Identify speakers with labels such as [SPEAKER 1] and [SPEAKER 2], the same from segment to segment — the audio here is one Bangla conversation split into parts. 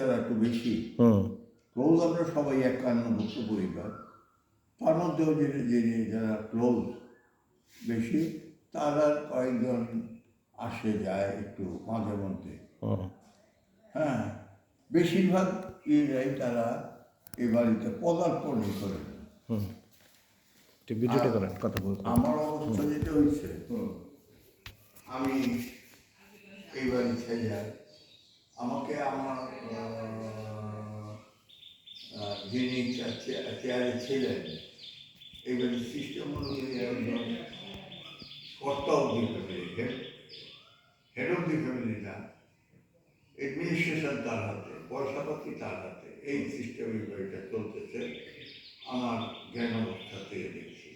[SPEAKER 1] যারা একটু বেশি। ক্লোজ আমরা সবাই একান্নভুক্ত পরিবার। তার মধ্যেও যে যিনি যারা ক্লোজ বেশি তারা কয়েকজন আসে যায় একটু মাঝে মধ্যে। হ্যাঁ বেশিরভাগ ইরাই তারা এই বাড়িতে পদার্পণই
[SPEAKER 2] ভিডিওটা করেন। কথা বলুন
[SPEAKER 1] আমার অবস্থা যেটা হয়েছে আমি এই বাড়ি ছেড়ে যাই আমাকে আমার যিনি চেয়ারে ছিলেন এই সিস্টেম অনুযায়ী কর্তা of the family head head of the family না অ্যাডমিনিস্ট্রেশন তার হাতে পয়সাপাতি তার হাতে এই সিস্টেমে বাড়িটা চলতেছে। আমার জ্ঞান অবস্থা থেকে দেখছি।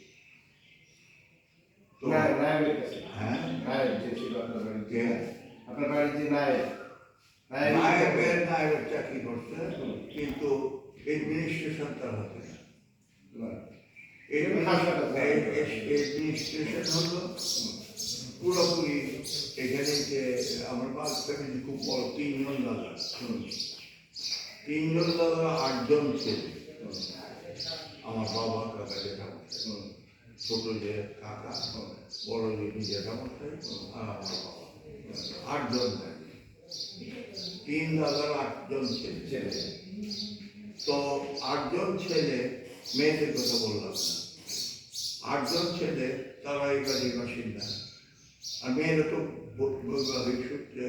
[SPEAKER 1] হ্যাঁ?
[SPEAKER 3] যে ছিল আপনার? আপনার বাড়িতে নায়ক
[SPEAKER 1] নায়কের নায়কের চাকরি করছে কিন্তু অ্যাডমিনিস্ট্রেশন তার হাতে না অ্যাডমিনিস্ট্রেশন হলো পুরোপুরি এখানে যে আমার বাস ফ্যামিলি খুব বড় তিনজন দাদা তিনজন দাদা আটজন ছেলে আমার বাবা কাকা জেঠামশাই ছোট যে কাকা বড় যে জেঠামশাই আর আমার বাবা আটজন ভাই তিন দাদার আটজন ছেলে তো আটজন ছেলে মেয়েদের কথা বললাম না। আটজন ছেলে, তারা এই বাড়ির বাসিন্দা। আর মেয়েরা তো বৈবাহিক সূত্রে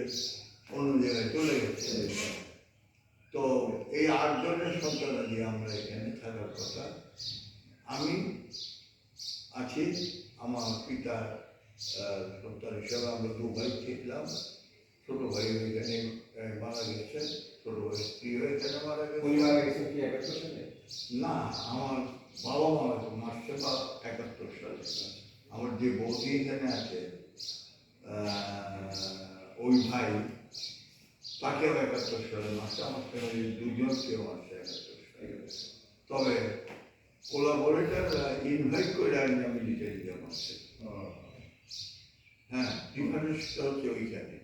[SPEAKER 1] অন্য জায়গায় চলে গেছে। তো এই আটজনের সন্তানাদি আমরা এখানে থাকার কথা। আমি আছি, আমার পিতার সন্তান হিসাবে আমরা দু ভাই ছিলাম। ছোট ভাই এখানে মারা গেছে ছোট ভাই স্ত্রীও এখানে মারা
[SPEAKER 3] উনি
[SPEAKER 1] গেছে
[SPEAKER 3] মারা গেছেন কি একাত্তর সালে
[SPEAKER 1] না আমার বাবা মারা গেছে মাসে বা একাত্তর সালে আমার যে বৌদি এখানে আছে ওই ভাই তাকেও একাত্তর সালে মাসে আমার ফ্যামিলি দুজনকেও মাসে একাত্তর সালে তবে কোলাবোরেটার ইনভাইট করে আমি আমি নিতে দিলাম আসছে হ্যাঁ ডিফারেন্সটা হচ্ছে ওইখানে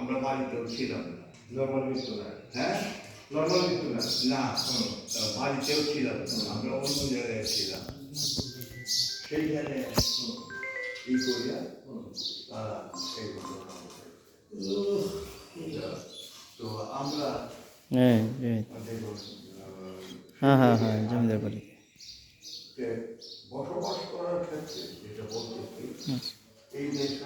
[SPEAKER 1] আমরা হ্যাঁ? বাড়িতেও ছিলাম।
[SPEAKER 3] নর্মাল মৃত্যু না?
[SPEAKER 1] হ্যাঁ?
[SPEAKER 3] নর্মাল মৃত্যু না?
[SPEAKER 1] না বাড়িতেও ছিলাম আমরা অন্য জায়গায় ছিলাম। সেইখানে ই করিয়া তারা সেইগুলো তো আমরা
[SPEAKER 2] হ্যাঁ হ্যাঁ হ্যাঁ হ্যাঁ বসবাস করার ক্ষেত্রে যেটা বলতে এই দেশে